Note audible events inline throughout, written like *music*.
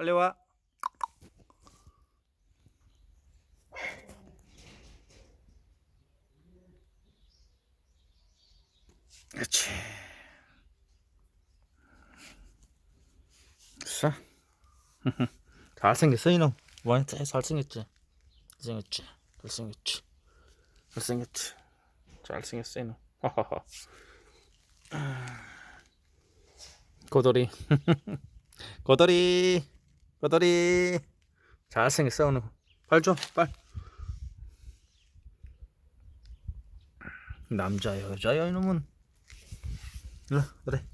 빨리 와. 그렇지. 됐어. *laughs* 잘생겼어 이놈. 와, 잘생겼지. 잘생겼지. 잘생겼지. 잘생겼지. 잘생겼어 이놈. 하하하. 고돌이. 고돌이. 고돌이. 잘생겼어 오늘. 빨 줘, 빨. 남자 여자야 이놈은. 그래, 그래.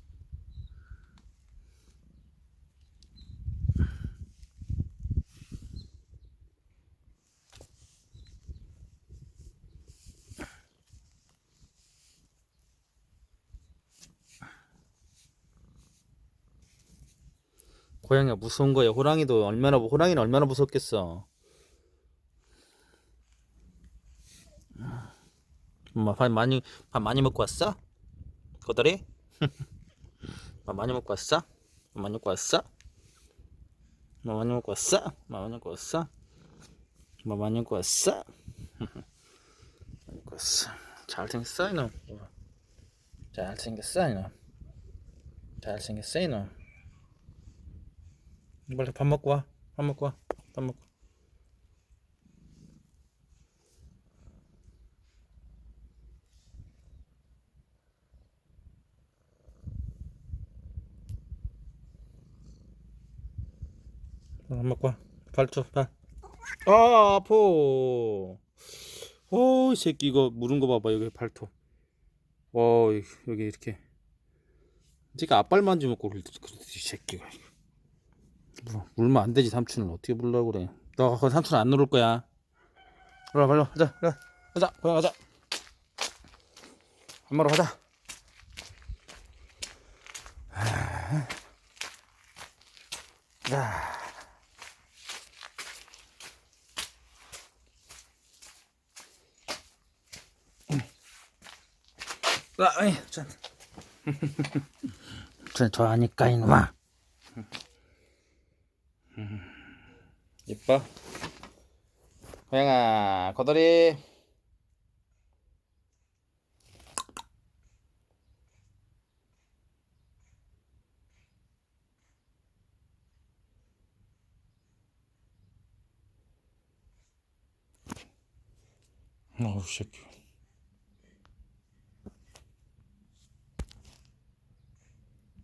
고양이가 무서운 거야. 호랑이도 얼마나 호랑이는 얼마나 무섭겠어. 엄마 밥 많이 밥 많이 먹고 왔어? 고다리? *laughs* 밥 많이 먹고 왔어? 밥 많이 먹고 왔어? 밥 많이 먹고 왔어? 밥 많이 먹고 왔어? 밥 많이 먹고 왔어? 먹고 *laughs* 왔어. 잘생겼어 이놈. 잘생겼어 이놈. 잘생겼어 이놈. 빨리 밥 먹고 와. 밥 먹고 와. 밥 먹고. 밥 먹고 와. 발 줘, 발. 아, 아파. 오, 이 새끼 이거 물은 거 봐봐. 여기 발톱. 와, 여기 이렇게. 지가 앞발 만지면 그러지, 이 새끼가. 물, 물면 안 되지 삼촌은 어떻게 물라고 그래. 너 그거 삼촌 안 누를 거야. 빨리 빨리 가자 가자 고양 가자. 밥 먹으러 가자. 자 아, 에이, 전. 전 좋아하니까 이놈아. 이뻐? 고양아, 고돌이. 어우, 새끼.